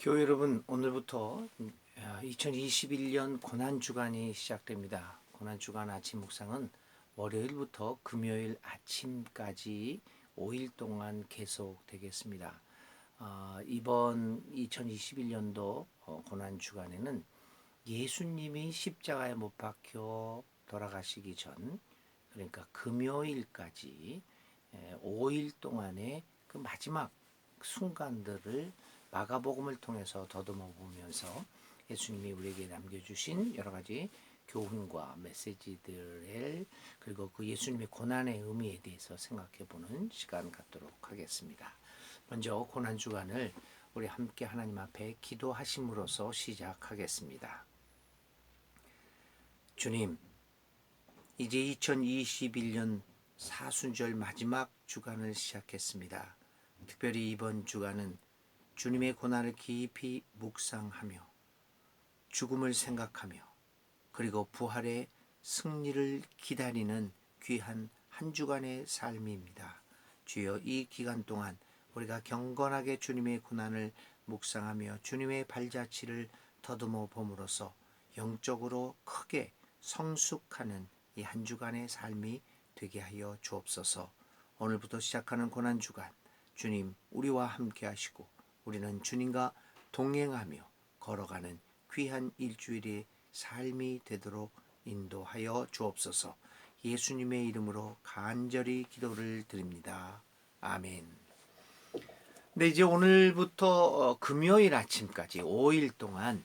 교회 여러분 오늘부터 2021년 고난 주간이 시작됩니다. 고난 주간 아침 묵상은 월요일부터 금요일 아침까지 5일 동안 계속되겠습니다. 어, 이번 2021년도 고난 주간에는 예수님이 십자가에 못 박혀 돌아가시기 전 그러니까 금요일까지 5일 동안의 그 마지막 순간들을 마가복음을 통해서 더듬어 보면서 예수님이 우리에게 남겨주신 여러 가지 교훈과 메시지들을 그리고 그 예수님의 고난의 의미에 대해서 생각해 보는 시간 갖도록 하겠습니다. 먼저 고난 주간을 우리 함께 하나님 앞에 기도하심으로써 시작하겠습니다. 주님, 이제 2021년 사순절 마지막 주간을 시작했습니다. 특별히 이번 주간은 주님의 고난을 깊이 묵상하며 죽음을 생각하며 그리고 부활의 승리를 기다리는 귀한 한 주간의 삶입니다. 주여 이 기간 동안 우리가 경건하게 주님의 고난을 묵상하며 주님의 발자취를 더듬어 봄으로써 영적으로 크게 성숙하는 이 한 주간의 삶이 되게 하여 주옵소서. 오늘부터 시작하는 고난 주간 주님 우리와 함께 하시고 우리는 주님과 동행하며 걸어가는 귀한 일주일의 삶이 되도록 인도하여 주옵소서. 예수님의 이름으로 간절히 기도를 드립니다. 아멘. 네, 이제 오늘부터 어, 금요일 아침까지 5일 동안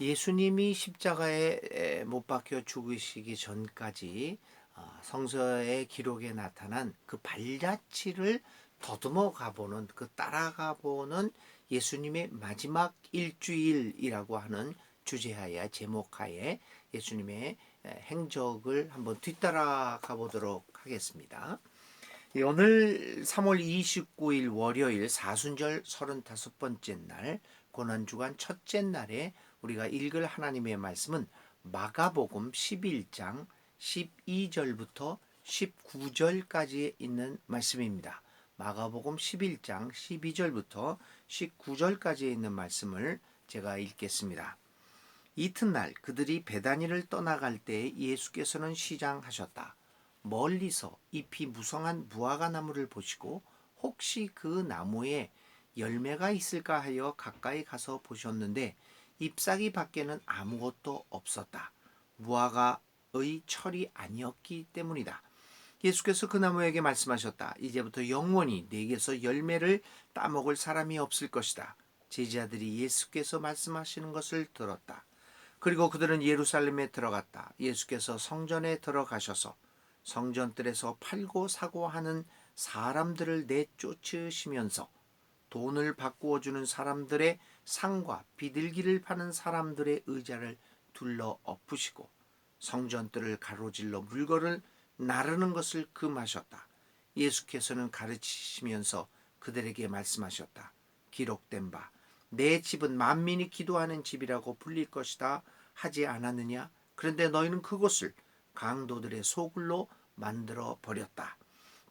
예수님이 십자가에 못 박혀 죽으시기 전까지 어, 성서의 기록에 나타난 그 발자취를 더듬어 가보는 그 따라가 보는 예수님의 마지막 일주일이라고 하는 주제하에 제목하에 예수님의 행적을 한번 뒤따라 가보도록 하겠습니다. 오늘 3월 29일 월요일 사순절 35번째 날 고난주간 첫째 날에 우리가 읽을 하나님의 말씀은 마가복음 11장 12절부터 19절까지 있는 말씀입니다. 마가복음 11장 12절부터 19절까지 있는 말씀을 제가 읽겠습니다. 이튿날 그들이 베다니를 떠나갈 때 예수께서는 시장하셨다. 멀리서 잎이 무성한 무화과 나무를 보시고 혹시 그 나무에 열매가 있을까 하여 가까이 가서 보셨는데 잎사귀 밖에는 아무것도 없었다. 무화과의 철이 아니었기 때문이다. 예수께서 그 나무에게 말씀하셨다. 이제부터 영원히 내게서 열매를 따먹을 사람이 없을 것이다. 제자들이 예수께서 말씀하시는 것을 들었다. 그리고 그들은 예루살렘에 들어갔다. 예수께서 성전에 들어가셔서 성전들에서 팔고 사고 하는 사람들을 내쫓으시면서 돈을 바꾸어 주는 사람들의 상과 비둘기를 파는 사람들의 의자를 둘러 엎으시고 성전들을 가로질러 물건을 나르는 것을 금하셨다. 예수께서는 가르치시면서 그들에게 말씀하셨다. 기록된 바, 내 집은 만민이 기도하는 집이라고 불릴 것이다 하지 않았느냐? 그런데 너희는 그곳을 강도들의 소굴로 만들어 버렸다.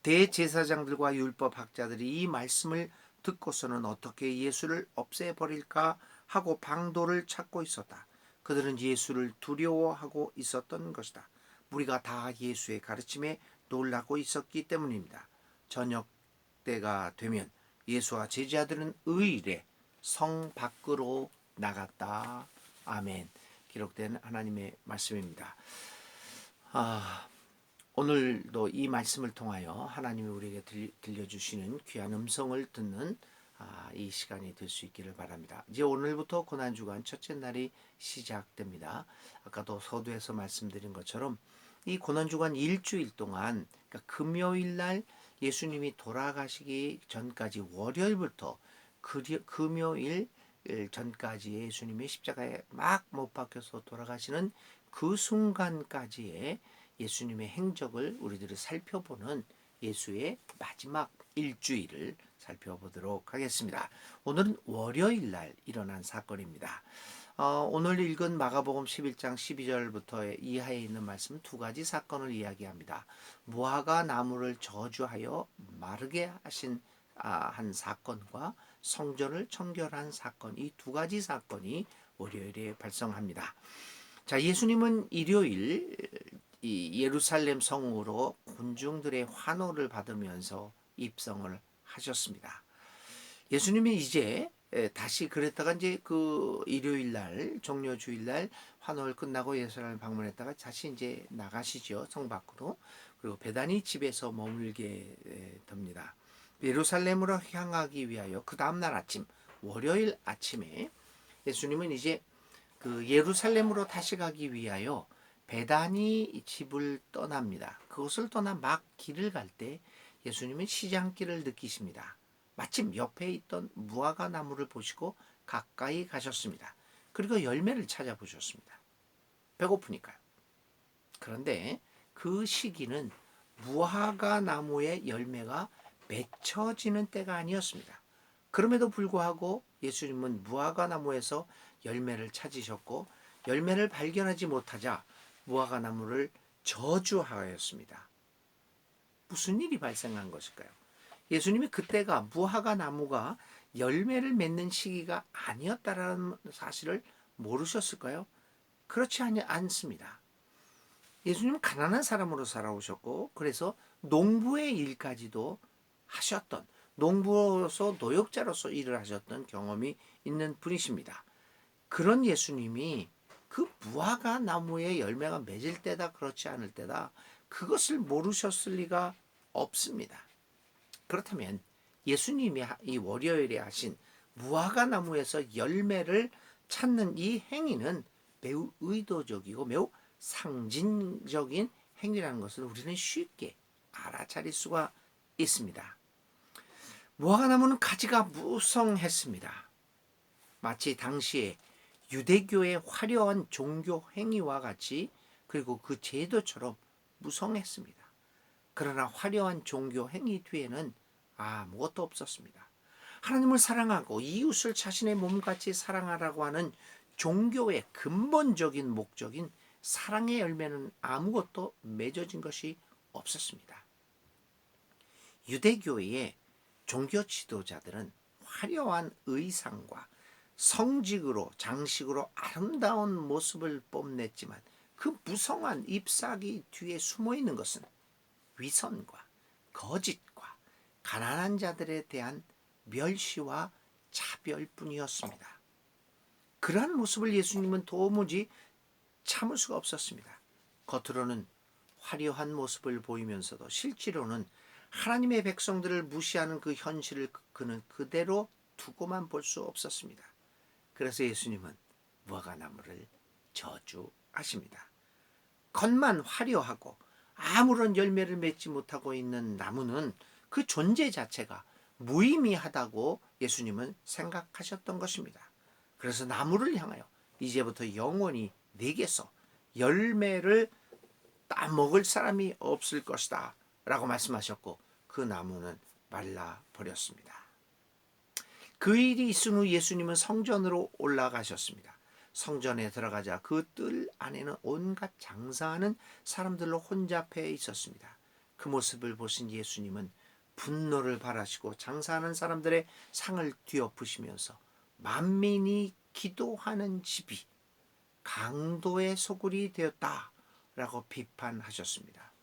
대제사장들과 율법 학자들이 이 말씀을 듣고서는 어떻게 예수를 없애버릴까 하고 방도를 찾고 있었다. 그들은 예수를 두려워하고 있었던 것이다. 우리가 다 예수의 가르침에 놀라고 있었기 때문입니다. 저녁 때가 되면 예수와 제자들은 의일에 성 밖으로 나갔다. 아멘. 기록된 하나님의 말씀입니다. 아, 오늘도 이 말씀을 통하여 하나님이 우리에게 들려, 주시는 귀한 음성을 듣는 아, 이 시간이 될 수 있기를 바랍니다. 이제 오늘부터 고난 주간 첫째 날이 시작됩니다. 아까도 서두에서 말씀드린 것처럼 이 고난주간 일주일 동안 그러니까 금요일 날 예수님이 돌아가시기 전까지 월요일부터 금요일 전까지 예수님이 십자가에 막 못 박혀서 돌아가시는 그 순간까지의 예수님의 행적을 우리들이 살펴보는 예수의 마지막 일주일을 살펴보도록 하겠습니다. 오늘은 월요일 날 일어난 사건입니다. 어, 오늘 읽은 마가복음 11장 12절부터 이하에 있는 말씀 두 가지 사건을 이야기합니다. 무화과 나무를 저주하여 마르게 하신 아, 한 사건과 성전을 청결한 사건 이 두 가지 사건이 월요일에 발생합니다. 자, 예수님은 일요일 이 예루살렘 성으로 군중들의 환호를 받으면서 입성을 하셨습니다. 예수님이 이제 에, 다시 그랬다가 이제 그 일요일 날 종료 주일 날 환호를 끝나고 예루살렘 방문했다가 다시 이제 나가시죠 성 밖으로 그리고 베다니 집에서 머물게 에, 됩니다. 예루살렘으로 향하기 위하여 그 다음 날 아침 월요일 아침에 예수님은 이제 그 예루살렘으로 다시 가기 위하여 베다니 집을 떠납니다. 그것을 떠나 막 길을 갈 때 예수님은 시장길을 느끼십니다. 마침 옆에 있던 무화과 나무를 보시고 가까이 가셨습니다. 그리고 열매를 찾아보셨습니다. 배고프니까요. 그런데 그 시기는 무화과 나무의 열매가 맺혀지는 때가 아니었습니다. 그럼에도 불구하고 예수님은 무화과 나무에서 열매를 찾으셨고 열매를 발견하지 못하자 무화과 나무를 저주하였습니다. 무슨 일이 발생한 것일까요? 예수님이 그때가 무화과 나무가 열매를 맺는 시기가 아니었다라는 사실을 모르셨을까요? 그렇지 않, 않습니다. 예수님은 가난한 사람으로 살아오셨고 그래서 농부의 일까지도 하셨던 농부로서 노역자로서 일을 하셨던 경험이 있는 분이십니다. 그런 예수님이 그 무화과 나무의 열매가 맺을 때다 그렇지 않을 때다 그것을 모르셨을 리가 없습니다. 그렇다면 예수님이 이 월요일에 하신 무화과 나무에서 열매를 찾는 이 행위는 매우 의도적이고 매우 상징적인 행위라는 것을 우리는 쉽게 알아차릴 수가 있습니다. 무화과 나무는 가지가 무성했습니다. 마치 당시에 유대교의 화려한 종교 행위와 같이 그리고 그 제도처럼 무성했습니다. 그러나 화려한 종교 행위 뒤에는 아무것도 없었습니다. 하나님을 사랑하고 이웃을 자신의 몸같이 사랑하라고 하는 종교의 근본적인 목적인 사랑의 열매는 아무것도 맺어진 것이 없었습니다. 유대교의 종교 지도자들은 화려한 의상과 성직으로 장식으로 아름다운 모습을 뽐냈지만 그 무성한 잎사귀 뒤에 숨어 있는 것은 위선과 거짓과 가난한 자들에 대한 멸시와 차별뿐이었습니다. 그러한 모습을 예수님은 도무지 참을 수가 없었습니다. 겉으로는 화려한 모습을 보이면서도 실제로는 하나님의 백성들을 무시하는 그 현실을 그는 그대로 두고만 볼 수 없었습니다. 그래서 예수님은 무화과나무를 저주하십니다. 겉만 화려하고 아무런 열매를 맺지 못하고 있는 나무는 그 존재 자체가 무의미하다고 예수님은 생각하셨던 것입니다. 그래서 나무를 향하여 이제부터 영원히 내게서 열매를 따먹을 사람이 없을 것이다. 라고 말씀하셨고 그 나무는 말라 버렸습니다. 그 일이 있은 후 예수님은 성전으로 올라가셨습니다. 성전에 들어가자 그 뜰 안에는 온갖 장사하는 사람들로 혼잡해 있었습니다. 그 모습을 보신 예수님은 분노를 발하시고 장사하는 사람들의 상을 뒤엎으시면서 만민이 기도하는 집이 강도의 소굴이 되었다 라고 비판하셨습니다.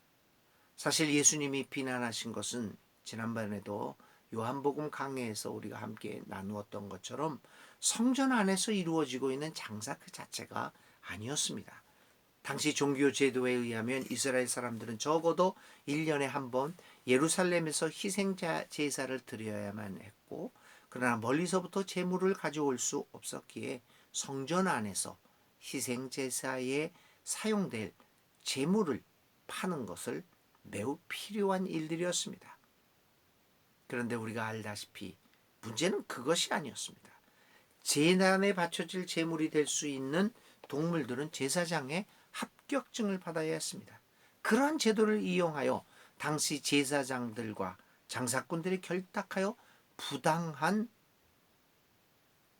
사실 예수님이 비난하신 것은 지난번에도 요한복음 강해에서 우리가 함께 나누었던 것처럼 성전 안에서 이루어지고 있는 장사 그 자체가 아니었습니다. 당시 종교 제도에 의하면 이스라엘 사람들은 적어도 1년에 한 번 예루살렘에서 희생자 제사를 드려야만 했고 그러나 멀리서부터 제물을 가져올 수 없었기에 성전 안에서 희생 제사에 사용될 제물을 파는 것을 매우 필요한 일들이었습니다. 그런데 우리가 알다시피 문제는 그것이 아니었습니다. 재난에 바쳐질 제물이 될 수 있는 동물들은 제사장의 합격증을 받아야 했습니다. 그러한 제도를 이용하여 당시 제사장들과 장사꾼들이 결탁하여 부당한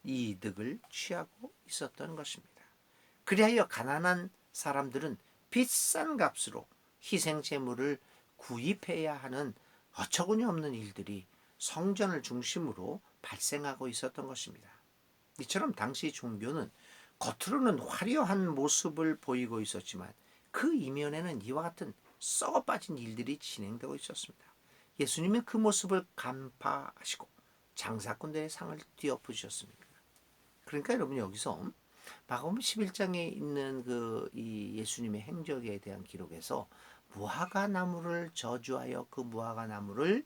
이득을 취하고 있었던 것입니다. 그리하여 가난한 사람들은 비싼 값으로 희생 제물을 구입해야 하는 어처구니 없는 일들이 성전을 중심으로 발생하고 있었던 것입니다. 이처럼 당시 종교는 겉으로는 화려한 모습을 보이고 있었지만 그 이면에는 이와 같은 썩어 빠진 일들이 진행되고 있었습니다. 예수님은 그 모습을 간파하시고 장사꾼들의 상을 띄어푸셨습니다. 그러니까 여러분 여기서 마가복음 11장에 있는 그 이 예수님의 행적에 대한 기록에서 무화과 나무를 저주하여 그 무화과 나무를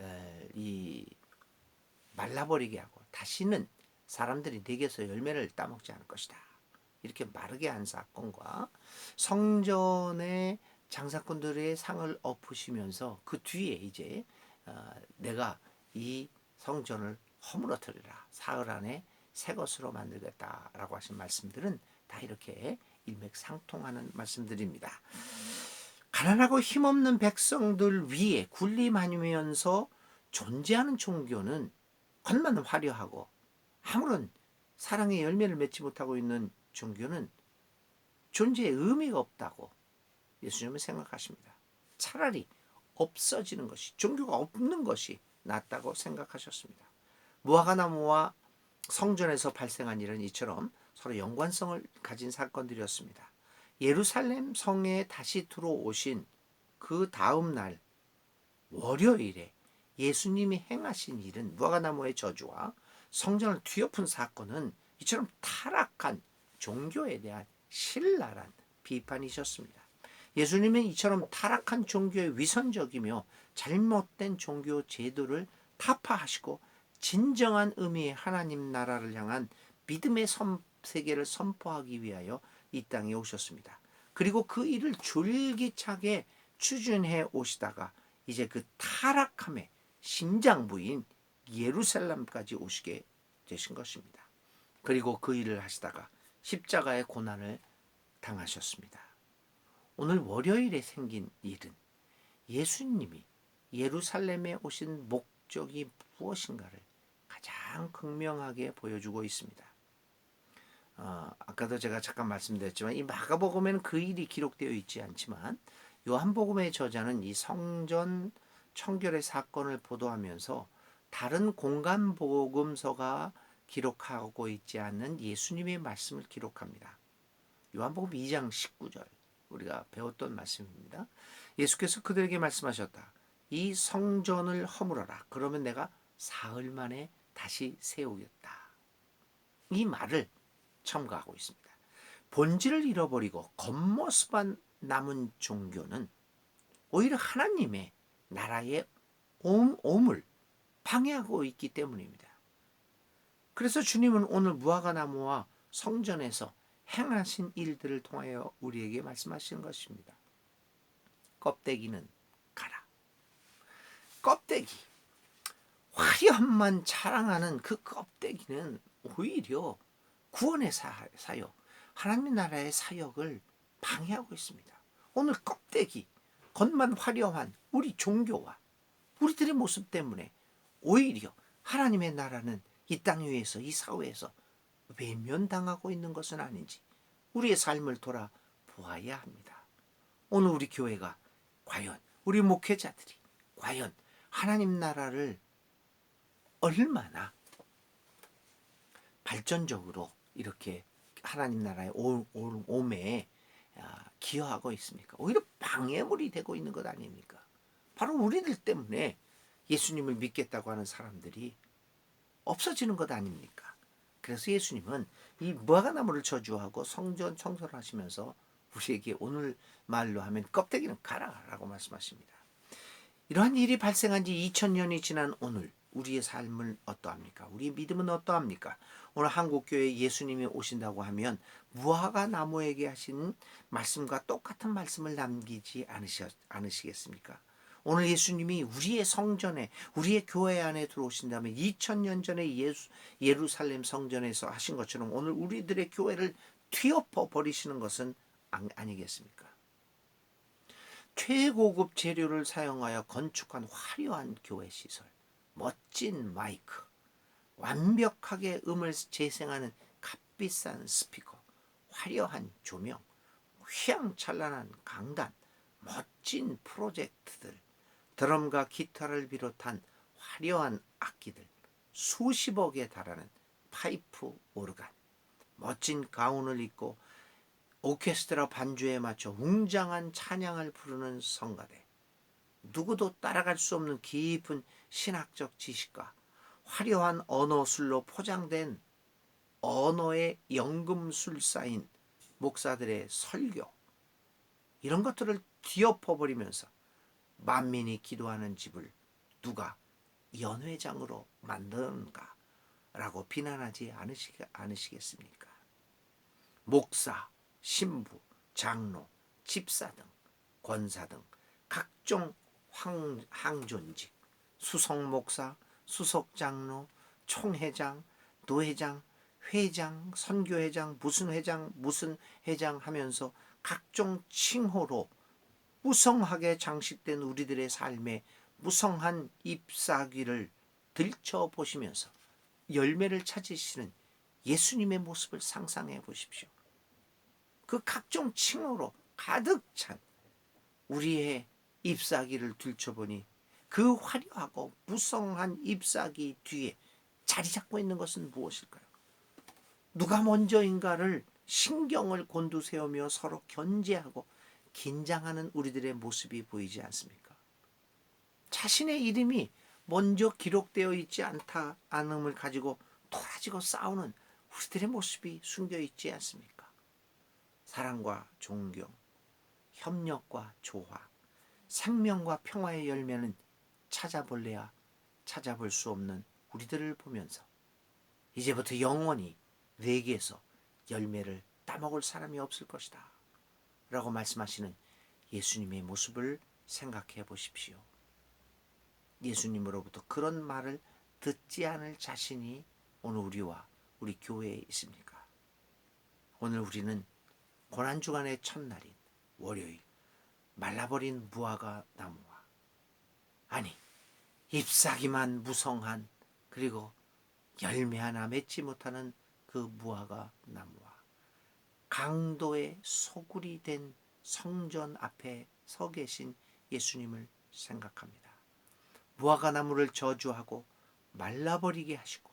에, 이 말라버리게 하고 다시는 사람들이 내게서 열매를 따먹지 않을 것이다. 이렇게 마르게 한 사건과 성전의 장사꾼들의 상을 엎으시면서 그 뒤에 이제 어, 내가 이 성전을 허물어뜨리라 사흘 안에 새 것으로 만들겠다라고 하신 말씀들은 다 이렇게 일맥상통하는 말씀들입니다. 가난하고 힘없는 백성들 위에 군림하면서 존재하는 종교는 겉만 화려하고 아무런 사랑의 열매를 맺지 못하고 있는 종교는 존재의 의미가 없다고 예수님은 생각하십니다. 차라리 없어지는 것이 종교가 없는 것이 낫다고 생각하셨습니다. 무화과나무와 성전에서 발생한 일은 이처럼 서로 연관성을 가진 사건들이었습니다. 예루살렘 성에 다시 들어오신 그 다음 날 월요일에 예수님이 행하신 일은 무화과나무의 저주와 성전을 뒤엎은 사건은 이처럼 타락한 종교에 대한 신랄한 비판이셨습니다. 예수님은 이처럼 타락한 종교의 위선적이며 잘못된 종교 제도를 타파하시고 진정한 의미의 하나님 나라를 향한 믿음의 선, 세계를 선포하기 위하여 이 땅에 오셨습니다. 그리고 그 일을 줄기차게 추진해 오시다가 이제 그 타락함의 심장부인 예루살렘까지 오시게 되신 것입니다. 그리고 그 일을 하시다가 십자가의 고난을 당하셨습니다. 오늘 월요일에 생긴 일은 예수님이 예루살렘에 오신 목적이 무엇인가를 가장 극명하게 보여주고 있습니다. 어, 아까도 제가 잠깐 말씀드렸지만 이 마가복음에는 그 일이 기록되어 있지 않지만 요한복음의 저자는 이 성전 청결의 사건을 보도하면서 다른 공간 복음서가 기록하고 있지 않는 예수님의 말씀을 기록합니다. 요한복음 2장 19절 우리가 배웠던 말씀입니다. 예수께서 그들에게 말씀하셨다. 이 성전을 허물어라. 그러면 내가 사흘 만에 다시 세우겠다. 이 말을 첨가하고 있습니다. 본질을 잃어버리고 겉모습만 남은 종교는 오히려 하나님의 나라의 옴, 옴을 방해하고 있기 때문입니다. 그래서 주님은 오늘 무화과 나무와 성전에서 행하신 일들을 통하여 우리에게 말씀하시는 것입니다. 껍데기는 가라. 껍데기. 화려함만 자랑하는 그 껍데기는 오히려 구원의 사역, 하나님 나라의 사역을 방해하고 있습니다. 오늘 껍데기, 겉만 화려한 우리 종교와 우리들의 모습 때문에 오히려 하나님의 나라는 이 땅 위에서 이 사회에서 외면당하고 있는 것은 아닌지 우리의 삶을 돌아 보아야 합니다. 오늘 우리 교회가 과연 우리 목회자들이 과연 하나님 나라를 얼마나 발전적으로 이렇게 하나님 나라의 오음에 아, 기여하고 있습니까? 오히려 방해물이 되고 있는 것 아닙니까? 바로 우리들 때문에 예수님을 믿겠다고 하는 사람들이 없어지는 것 아닙니까? 그래서 예수님은 이 무화과나무를 저주하고 성전 청소를 하시면서 우리에게 오늘 말로 하면 껍데기는 가라라고 말씀하십니다. 이러한 일이 발생한 지 2000년이 지난 오늘 우리의 삶은 어떠합니까? 우리의 믿음은 어떠합니까? 오늘 한국교회 예수님이 오신다고 하면 무화과 나무에게 하신 말씀과 똑같은 말씀을 남기지 않으시, 않으시겠습니까? 오늘 예수님이 우리의 성전에 우리의 교회 안에 들어오신다면 2000년 전에 예수, 예루살렘 성전에서 하신 것처럼 오늘 우리들의 교회를 뒤엎어 버리시는 것은 아니겠습니까? 최고급 재료를 사용하여 건축한 화려한 교회 시설, 멋진 마이크, 완벽하게 음을 재생하는 값비싼 스피커, 화려한 조명, 휘황찬란한 강단, 멋진 프로젝트들, 드럼과 기타를 비롯한 화려한 악기들, 수십억에 달하는 파이프 오르간, 멋진 가운을 입고 오케스트라 반주에 맞춰 웅장한 찬양을 부르는 성가대, 누구도 따라갈 수 없는 깊은 신학적 지식과 화려한 언어술로 포장된 언어의 연금술사인 목사들의 설교 이런 것들을 뒤엎어버리면서 만민이 기도하는 집을 누가 연회장으로 만드는가 라고 비난하지 않으시, 않으시겠습니까? 목사, 신부, 장로, 집사 등 권사 등 각종 황, 항존직, 수석 목사, 수석 장로, 총회장, 노회장, 회장, 선교회장, 무슨 회장, 무슨 회장 하면서 각종 칭호로 무성하게 장식된 우리들의 삶에 무성한 잎사귀를 들춰 보시면서 열매를 찾으시는 예수님의 모습을 상상해 보십시오. 그 각종 칭호로 가득 찬 우리의 잎사귀를 들춰보니 그 화려하고 무성한 잎사귀 뒤에 자리 잡고 있는 것은 무엇일까요? 누가 먼저인가를 신경을 곤두세우며 서로 견제하고 긴장하는 우리들의 모습이 보이지 않습니까? 자신의 이름이 먼저 기록되어 있지 않다 않음을 가지고 토라지고 싸우는 우리들의 모습이 숨겨 있지 않습니까? 사랑과 존경, 협력과 조화, 생명과 평화의 열매는 찾아볼래야 찾아볼 수 없는 우리들을 보면서 이제부터 영원히 내게서 열매를 따먹을 사람이 없을 것이다. 라고 말씀하시는 예수님의 모습을 생각해 보십시오. 예수님으로부터 그런 말을 듣지 않을 자신이 오늘 우리와 우리 교회에 있습니까? 오늘 우리는 고난주간의 첫날인 월요일 말라버린 무화과 나무와 아니 잎사귀만 무성한 그리고 열매 하나 맺지 못하는 그 무화과 나무와 강도의 소굴이 된 성전 앞에 서 계신 예수님을 생각합니다. 무화과 나무를 저주하고 말라버리게 하시고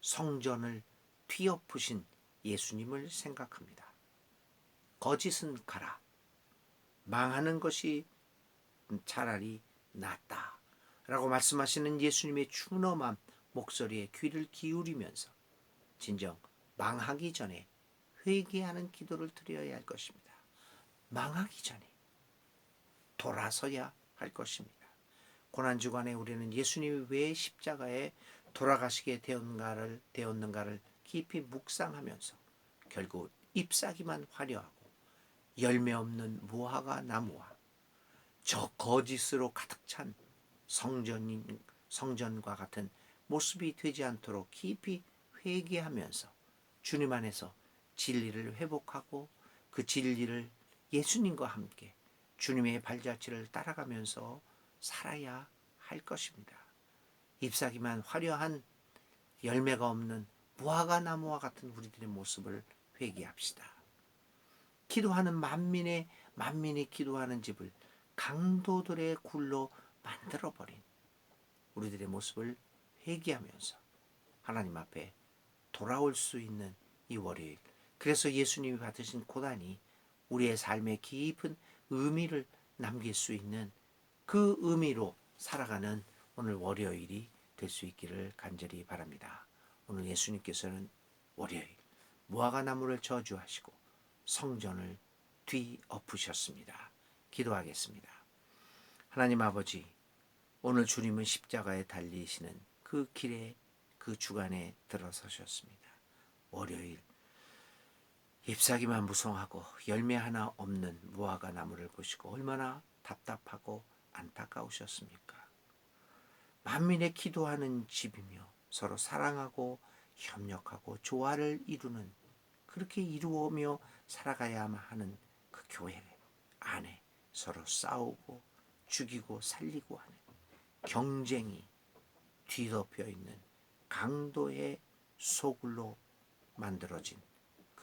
성전을 뒤엎으신 예수님을 생각합니다. 거짓은 가라. 망하는 것이 차라리 낫다. 라고 말씀하시는 예수님의 준엄한 목소리에 귀를 기울이면서 진정 망하기 전에 회개하는 기도를 드려야 할 것입니다. 망하기 전에 돌아서야 할 것입니다. 고난 주간에 우리는 예수님이 왜 십자가에 돌아가시게 되었는가를, 되었는가를 깊이 묵상하면서 결국 잎사귀만 화려하고 열매 없는 무화과 나무와 저 거짓으로 가득 찬 성전인 성전과 같은 모습이 되지 않도록 깊이 회개하면서 주님 안에서 진리를 회복하고 그 진리를 예수님과 함께 주님의 발자취를 따라가면서 살아야 할 것입니다. 잎사귀만 화려한 열매가 없는 무화과 나무와 같은 우리들의 모습을 회개합시다. 기도하는 만민의 만민이 기도하는 집을 강도들의 굴로 만들어 버린 우리들의 모습을 회개하면서 하나님 앞에 돌아올 수 있는 이 월요일. 그래서 예수님이 받으신 고난이 우리의 삶에 깊은 의미를 남길 수 있는 그 의미로 살아가는 오늘 월요일이 될 수 있기를 간절히 바랍니다. 오늘 예수님께서는 월요일 무화과 나무를 저주하시고 성전을 뒤엎으셨습니다. 기도하겠습니다. 하나님 아버지, 오늘 주님은 십자가에 달리시는 그 길에 그 주간에 들어서셨습니다. 월요일 잎사귀만 무성하고 열매 하나 없는 무화과 나무를 보시고 얼마나 답답하고 안타까우셨습니까? 만민의 기도하는 집이며 서로 사랑하고 협력하고 조화를 이루는 그렇게 이루어며 살아가야만 하는 그 교회 안에 서로 싸우고 죽이고 살리고 하는 경쟁이 뒤덮여 있는 강도의 소굴로 만들어진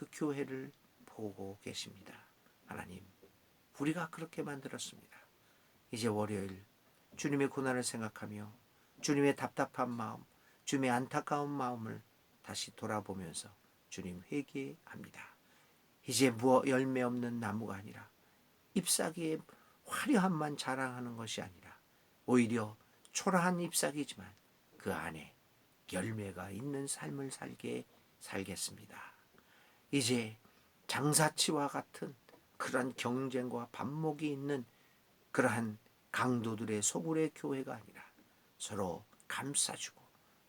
그 교회를 보고 계십니다. 하나님, 우리가 그렇게 만들었습니다. 이제 월요일 주님의 고난을 생각하며 주님의 답답한 마음, 주님의 안타까운 마음을 다시 돌아보면서 주님 회개합니다. 이제 무엇 열매 없는 나무가 아니라 잎사귀의 화려함만 자랑하는 것이 아니라 오히려 초라한 잎사귀지만 그 안에 열매가 있는 삶을 살게 살겠습니다. 이제 장사치와 같은 그러한 경쟁과 반목이 있는 그러한 강도들의 소굴의 교회가 아니라 서로 감싸주고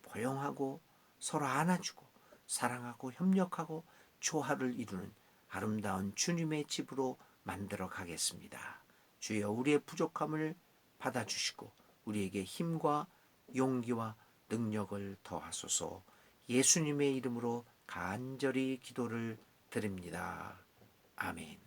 포용하고 서로 안아주고 사랑하고 협력하고 조화를 이루는 아름다운 주님의 집으로 만들어 가겠습니다. 주여 우리의 부족함을 받아주시고 우리에게 힘과 용기와 능력을 더하소서 예수님의 이름으로 간절히 기도를 드립니다. 아멘.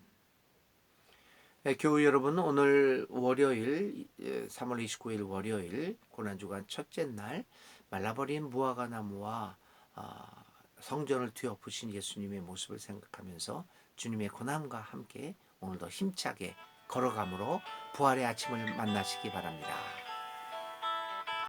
네, 교우 여러분 오늘 월요일 예, 3월 29일 월요일 고난주간 첫째 날 말라버린 무화과 나무와 아, 성전을 뒤엎으신 예수님의 모습을 생각하면서 주님의 고난과 함께 오늘도 힘차게 걸어감으로 부활의 아침을 만나시기 바랍니다.